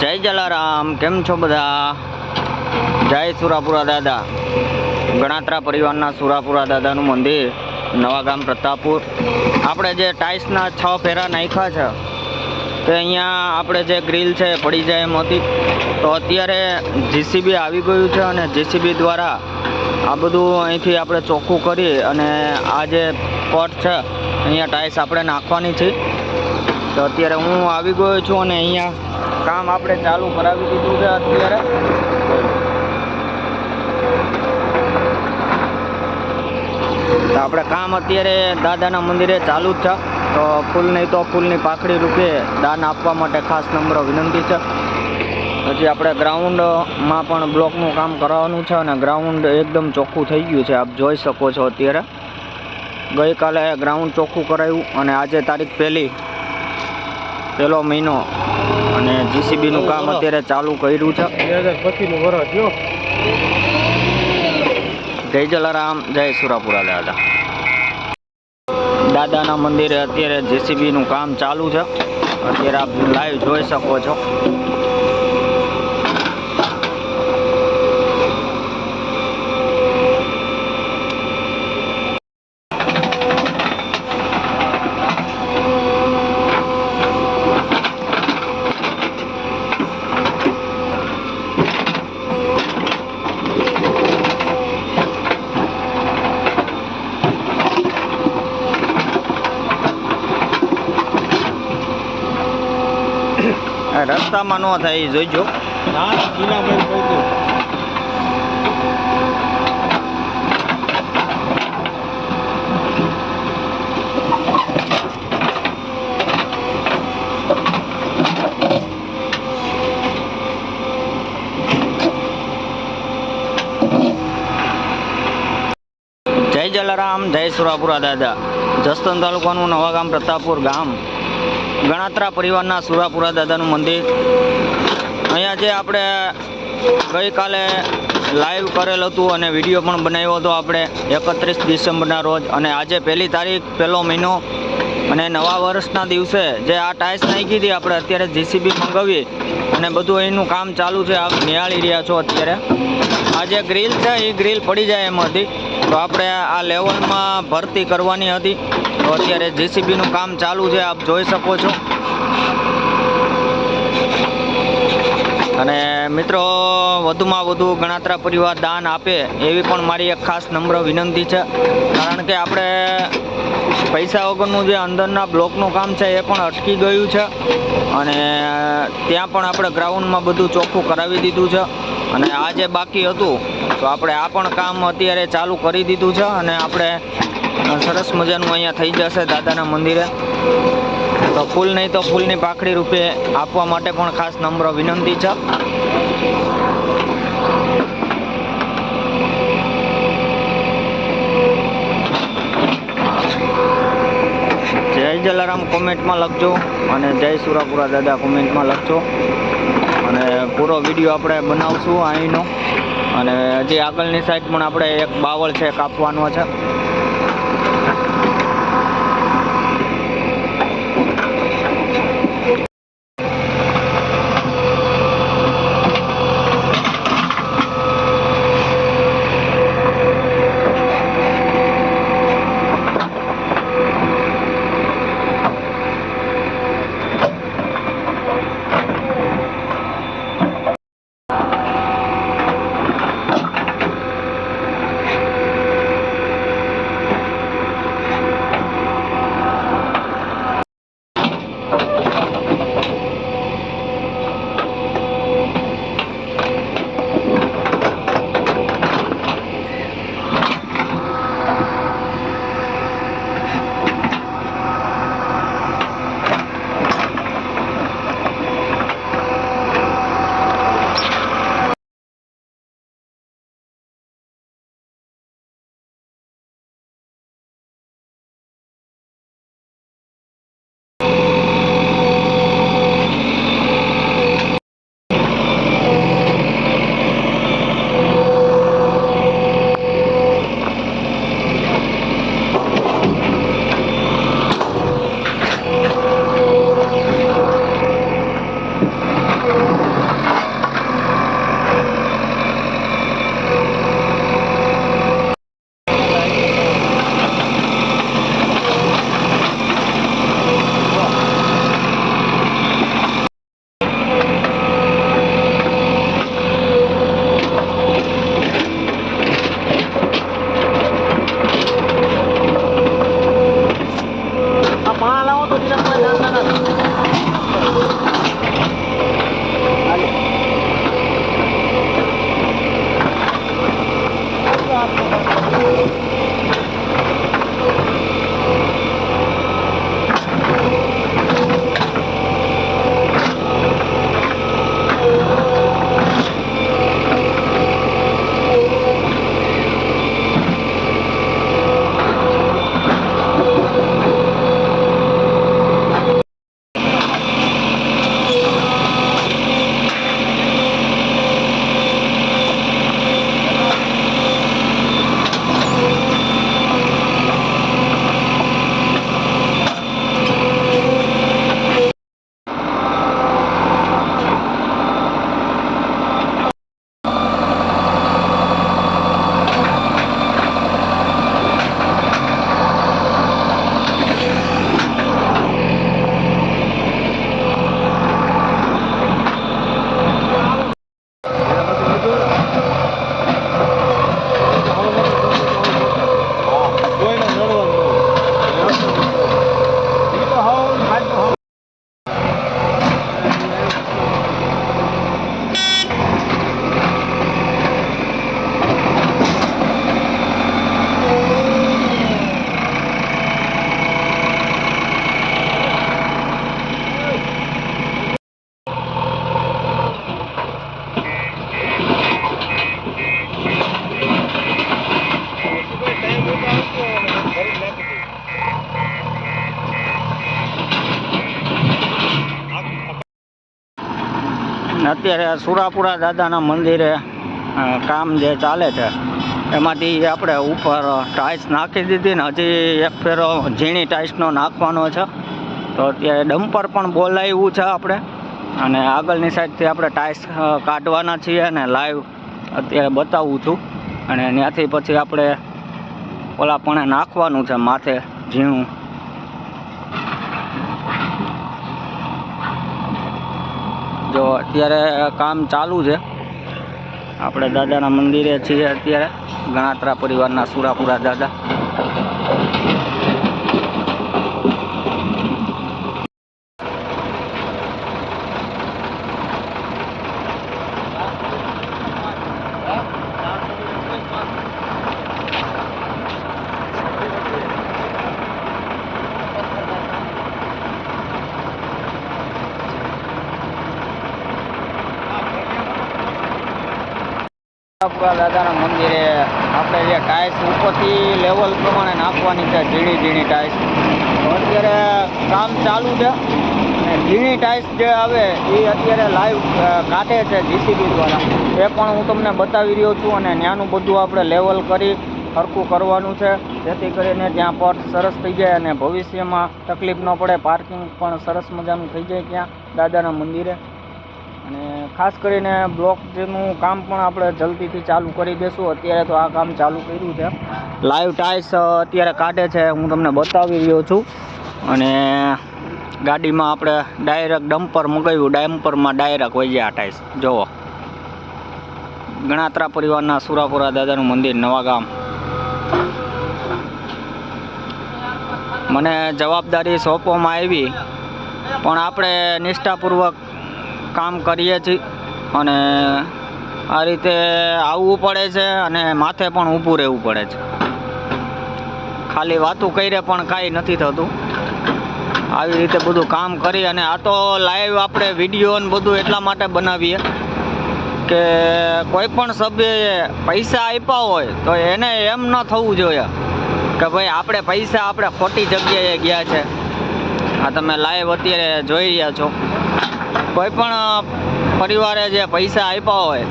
જય જલારામ, કેમ છો બધા? જય સુરાપુરા દાદા. ગણાત્રા પરિવારના સુરાપુરા દાદાનું મંદિર નવાગામ પ્રતાપુર. આપણે જે ટાઇલ્સના છ ફેરા નાખ્યા છે, તે અહીંયા આપણે જે ગ્રીલ છે પડી જાય એમ હતી. તો અત્યારે જીસીબી આવી ગયું છે અને જીસીબી દ્વારા આ બધું અહીંથી આપણે ચોખ્ખું કરી અને આ જે પટ છે, અહીંયા ટાઇલ્સ આપણે નાખવાની છે. તો અત્યારે હું આવી ગયો છું અને અહીંયા કામ આપણે ચાલુ કરાવી દીધું છે અત્યારે. તો આપણે કામ અત્યારે દાદાના મંદિરે ચાલુ જ છે. તો ફૂલ નહીં તો ફૂલની પાખડી રૂપે દાન આપવા માટે ખાસ નંબર વિનંતી છે. પછી આપણે ગ્રાઉન્ડમાં પણ બ્લોકનું કામ કરાવવાનું છે અને ગ્રાઉન્ડ એકદમ ચોખ્ખું થઈ ગયું છે. આપ જોઈ શકો છો અત્યારે. ગઈકાલે ગ્રાઉન્ડ ચોખ્ખું કરાવ્યું અને આજે તારીખ પહેલી, પહેલો મહિનો. જીસીબીનું કામ અત્યારે ચાલુ કર્યું છે. જય જલારામ જય સુરાપુરા દાદા દાદાના મંદિરે અત્યારે જેસીબીનું કામ ચાલુ છે. અત્યારે આપ લાઈવ જોઈ શકો છો. આ રસ્તામાં ન થાય એ જોઈજો. જય જલારામ જય સુરાપુરા દાદા. જસદન તાલુકાનું નવાગામ પ્રતાપપુર ગામ. ગણાત્રા પરિવારના સુરાપુરા દાદાનું મંદિર. અહીંયા જે આપણે ગઈકાલે લાઈવ કરેલ હતું અને વીડિયો પણ બનાવ્યો હતો આપણે એકત્રીસ ડિસેમ્બરના રોજ અને આજે પહેલી તારીખ, પહેલો મહિનો અને નવા વર્ષના દિવસે જે આ ટાઇલ્સ નાખી હતી આપણે અત્યારે જીસીબી મંગાવીએ અને બધું એનું કામ ચાલુ છે, આપ નિહાળી રહ્યા છો અત્યારે. આ જે ગ્રીલ છે, એ ગ્રીલ પડી જાય એમ હતી. તો આપણે આ લેવલમાં ભરતી કરવાની હતી. તો અત્યારે જીસીબીનું કામ ચાલુ છે, આપ જોઈ શકો છો. અને મિત્રો, વધુમાં વધુ ગણાત્રા પરિવાર દાન આપે, એવી પણ મારી એક ખાસ નમ્ર વિનંતી છે. કારણ કે આપણે પૈસા વગરનું જે અંદરના બ્લોકનું કામ છે, એ પણ અટકી ગયું છે. અને ત્યાં પણ આપણે ગ્રાઉન્ડમાં બધું ચોખ્ખું કરાવી દીધું છે. અને આ જે બાકી હતું, તો આપણે આ પણ કામ અત્યારે ચાલુ કરી દીધું છે. અને આપણે સરસ મજાનું અહીંયા થઈ જશે દાદાના મંદિરે. તો ફૂલ નહીં તો ફૂલની પાખડી રૂપે આપવા માટે પણ ખાસ નમ્ર વિનંતી છે. જય જલારામ કોમેન્ટમાં લખજો અને જય સુરાપુરા દાદા કોમેન્ટમાં લખજો. અને પૂરો વીડિયો આપણે બનાવશું અહીંનો. અને હજી આગળની સાઈડ પણ આપણે એક બાવળ છે કાપવાનો છે. અત્યારે સુરાપુરા દાદાના મંદિરે કામ જે ચાલે છે, એમાંથી આપણે ઉપર ટાઇલ્સ નાખી દીધી ને હજી એક ફેરો ઝીણી ટાઇલ્સનો નાખવાનો છે. તો અત્યારે ડમ્પર પણ બોલાવ્યું છે આપણે અને આગળની સાઈડથી આપણે ટાઇલ્સ કાઢવાના છીએ અને લાઈવ અત્યારે બતાવું છું. અને ત્યાંથી પછી આપણે ઓલા પણ નાખવાનું છે માથે ઝીણું. જો અત્યારે કામ ચાલુ છે. આપણે દાદાના મંદિરે છીએ અત્યારે. ગણાત્રા પરિવારના સુરાપુરા દાદા. દાદાના મંદિરે આપણે જે ટાઇલ્સ ઉપરથી લેવલ પ્રમાણે નાખવાની છે, ઝીણી ઝીણી ટાઇલ્સ. અત્યારે કામ ચાલુ છે અને ઝીણી ટાઇલ્સ જે આવે એ અત્યારે લાઈવ કાઢે છે જીસીબી દ્વારા. એ પણ હું તમને બતાવી રહ્યો છું અને ત્યાંનું બધું આપણે લેવલ કરી સરખું કરવાનું છે. જેથી કરીને ત્યાં પટ સરસ થઈ જાય અને ભવિષ્યમાં તકલીફ ન પડે, પાર્કિંગ પણ સરસ મજાનું થઈ જાય ત્યાં દાદાના મંદિરે. અને ખાસ કરીને બ્લોક જેનું કામ પણ આપણે જલ્દીથી ચાલુ કરી દઈશું અત્યારે તો આ કામ ચાલુ કર્યું છે. લાઈવ ટાઇલ્સ અત્યારે કાઢે છે. હું તમને બતાવી રહ્યો છું. અને ગાડીમાં આપણે ડાયરેક્ટ ડમ્પર મગાવ્યું. ડમ્પરમાં ડાયરેક્ટ હોય છે આ ટાઇલ્સ જુઓ. ગણાત્રા પરિવારના સુરાપુરા દાદાનું મંદિર, નવા ગામ. મને જવાબદારી સોંપવામાં આવી. પણ આપણે નિષ્ઠાપૂર્વક કામ કરીએ છીએ અને આ રીતે આવવું પડે છે અને માથે પણ ઊભું રહેવું પડે છે. ખાલી વાતું કરીએ પણ કાંઈ નથી થતું. આવી રીતે બધું કામ કરી અને આ તો લાઈવ આપણે વીડિયો ને બધું એટલા માટે બનાવીએ કે કોઈ પણ સભ્યએ પૈસા આપ્યા હોય તો એને એમ ન થવું જોઈએ કે ભાઈ આપણે પૈસા આપણે ખોટી જગ્યાએ ગયા છે. આ તમે લાઈવ અત્યારે જોઈ રહ્યા છો. કોઈ પણ પરિવારે જે પૈસા આપ્યા હોય,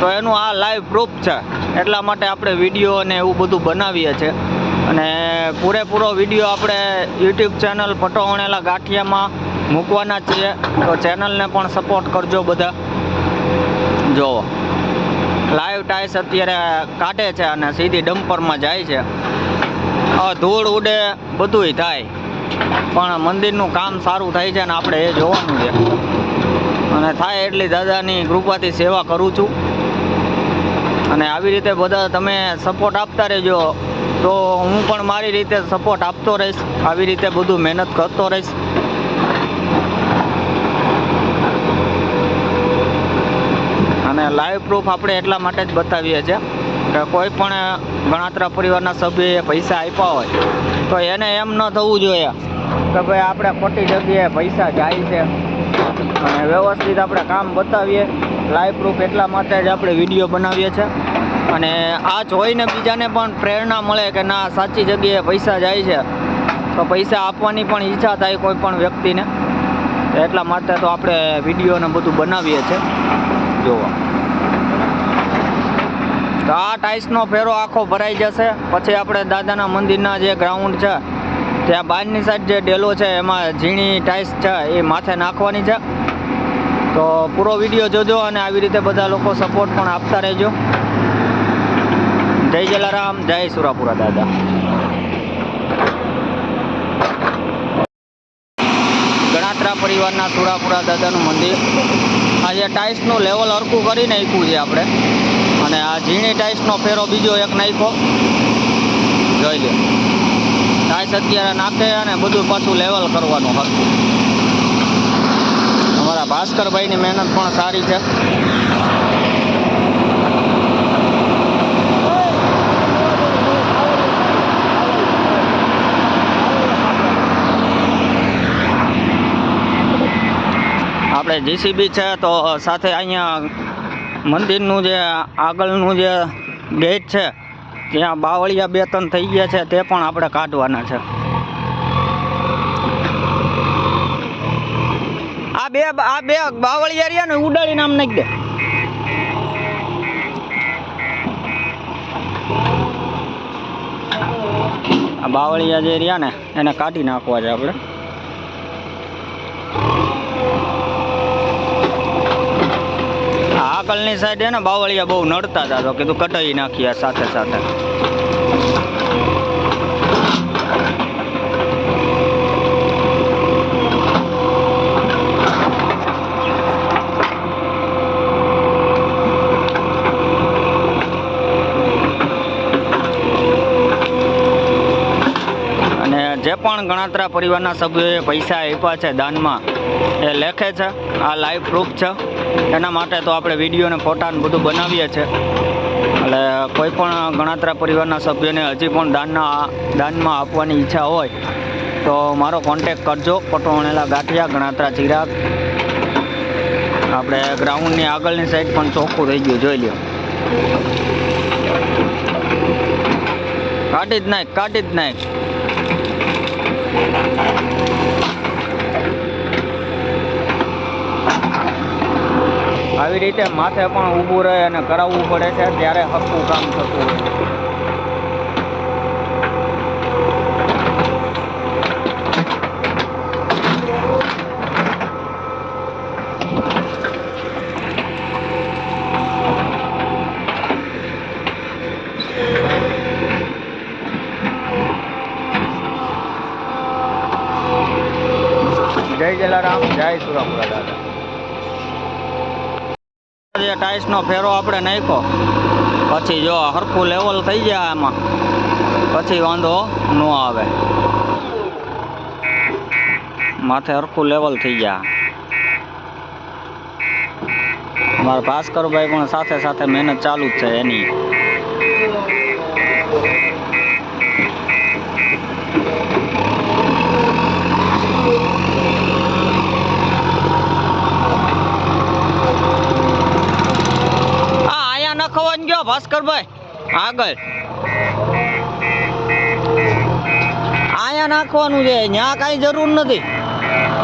તો એનું આ લાઈવ પ્રૂફ છે. એટલા માટે આપણે વીડિયો અને એવું બધું બનાવીએ છીએ. અને પૂરેપૂરો વીડિયો આપણે યુટ્યુબ ચેનલ પટોવણેલા ગાંઠિયામાં મૂકવાના છીએ. તો ચેનલને પણ સપોર્ટ કરજો બધા. જુઓ. લાઈવ ટાઈસ અત્યારે કાઢે છે અને સીધી ડમ્પરમાં જાય છે. ધૂળ ઉડે, બધુંય થાય. પણ મંદિરનું કામ સારું થાય છે અને આપણે એ જોવાનું છે. અને થાય એટલી દાદાની કૃપાથી સેવા કરું છું. અને આવી રીતે બધા તમે સપોર્ટ આપતા રહેજો. તો હું પણ મારી રીતે સપોર્ટ આપતો રહીશ. આવી રીતે બધું મહેનત કરતો રહીશ. અને લાઈવ પ્રૂફ આપણે એટલા માટે જ બતાવીએ છીએ કે કોઈ પણ ગણાત્રા પરિવારના સભ્યએ પૈસા આપ્યા હોય, તો એને એમ ન થવું જોઈએ કે ભાઈ આપણે ખોટી જગ્યાએ પૈસા જાય છે. અને વ્યવસ્થિત આપણે કામ બતાવીએ. લાઈવ પ્રૂફ એટલા માટે જ આપણે વીડિયો બનાવીએ છીએ અને આ જોઈને બીજાને પણ પ્રેરણા મળે કે ના, સાચી જગ્યાએ પૈસા જાય છે. તો પૈસા આપવાની પણ ઈચ્છા થાય કોઈ પણ વ્યક્તિને. એટલા માટે તો આપણે વિડીયોને બધું બનાવીએ છીએ જોવા. તો આ ટાઈલ્સનો ફેરો આખો ભરાઈ જશે. પછી આપણે દાદાના મંદિરના જે ગ્રાઉન્ડ છે ત્યાં બહારની સાઈડ જે ડેલો છે, એમાં ઝીણી ટાઈસ છે, એ માથે નાખવાની છે. તો પૂરો વીડિયો જોજો અને આવી રીતે બધા લોકો સપોર્ટ પણ આપતા રહેજો. જય જલારામ, જય સુરાપુરા દાદા. ગણાત્રા પરિવારના સુરાપુરા દાદાનું મંદિર. આ જે ટાઈલ્સનું લેવલ હરખું કરી નાખ્યું છે આપણે. અને આ ઝીણી ટાઈલ્સનો ફેરો બીજો એક નાખ્યો. જોઈ લો ટાઈલ્સ અત્યારે નાખે અને બધું પાછું લેવલ કરવાનું હતું અમારા ભાસ્કરભાઈની મહેનત પણ સારી છે. આપણે જીસીબી છે તો સાથે અહીંયા મંદિરનું જે આગળનું જે ગેટ છે ત્યાં બાવળિયા બે ત્રણ થઈ ગયા છે, તે પણ આપણે કાઢવાના છે. આ બે આ બે બાવળિયા રહ્યા ને, ઉડાડીને આમ નાખી દે. આ બાવળિયા જે રહ્યા ને, એને કાઢી નાખવા છે આપણે. આગળની સાઈડ ને બાવળિયા બહુ નડતા હતા તો કીધું કટાઈ નાખીએ સાથે સાથે. જે પણ ગણાત્રા પરિવારના સભ્યોએ પૈસા આપ્યા છે દાનમાં, એ લેખે છે, આ લાઈવ પ્રૂફ છે. એના માટે તો આપણે વીડિયો ને ફોટા ને બધું બનાવીએ છીએ. એટલે કોઈ પણ ગણાત્રા પરિવારના સભ્યોને હજી પણ દાનના, દાનમાં આપવાની ઈચ્છા હોય, તો મારો કોન્ટેક કરજો. પટોણેલા ગાંઠિયા, ગણાત્રા ચિરાગ. આપણે ગ્રાઉન્ડની આગળની સાઈડ પણ ચોખ્ખું થઈ ગયું, જોઈ લ્યો. કાઢી જ નાખ, કાઢી જ નાખ. આવી રીતે માથે પણ ઊભું રહે અને કરાવવું પડે છે ત્યારે હક્કું કામ થતું હોય જય જલારામ, જય સુરાપુરા દાદા. જે ટાઈલ્સનો ફેરો આપણે નાખ્યો. પછી જો હરખું લેવલ થઈ જાય આમાં. પછી વાંધો ન આવે. માથે હરખું લેવલ થઈ જાય મારા ભાસ્કરભાઈ પણ સાથે સાથે મહેનત ચાલુ જ છે એની આ આયા ગયો ભાસ્કરભાઈ, આગળ. આયા નાખવાનું છે ત્યાં કાંઈ જરૂર નથી.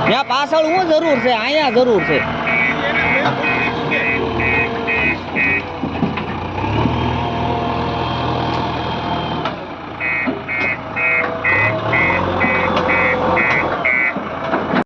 ત્યાં પાછળ શું જરૂર છે, અહીંયા જરૂર છે.